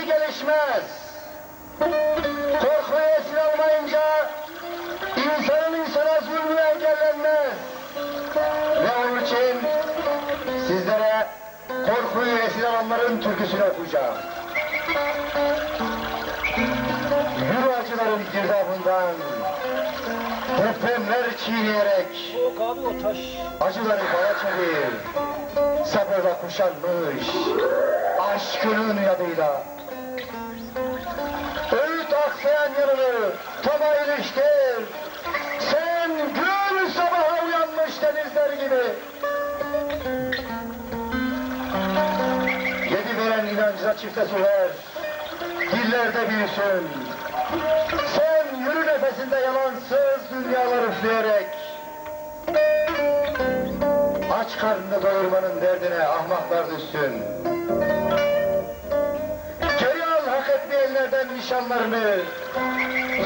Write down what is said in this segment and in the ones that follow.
geçmez. Korkuyu esir almayınca insanın insana zulmü engellenmez. Ve onun için sizlere korkuyu esir alanların türküsünü okuyacağım. Yürü acıların girdabından, depremler çiğneyerek, acıları bana çevir, sabırla kuşanmış, aşkının yadıyla. Tama iliştir, sen gün sabaha uyanmış denizler gibi. Yedi veren inancına çifte su ver, dillerde büyüsün. Sen yürü nefesinde yalansız dünyalar üfleyerek. Aç karnını doyurmanın derdine ahmaklar düşsün. Etmeyenlerden nişanlarını.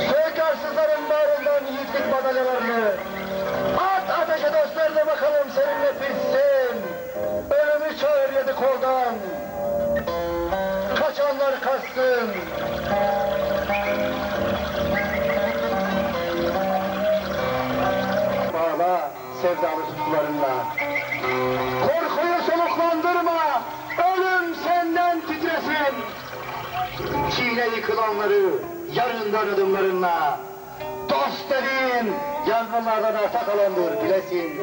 Sök arsızların bağrından yiğitlik madalyalarını. At ateşe dostlarına bakalım seninle pişsin. Ölümü çağır yedi koldan. Kaçanlar kaçsın. Bağla sevdalı tutkularınla. Çiğne yıkılanları yarından adımlarınla. Dost dediğin yangınlardan arta kalandır bilesin.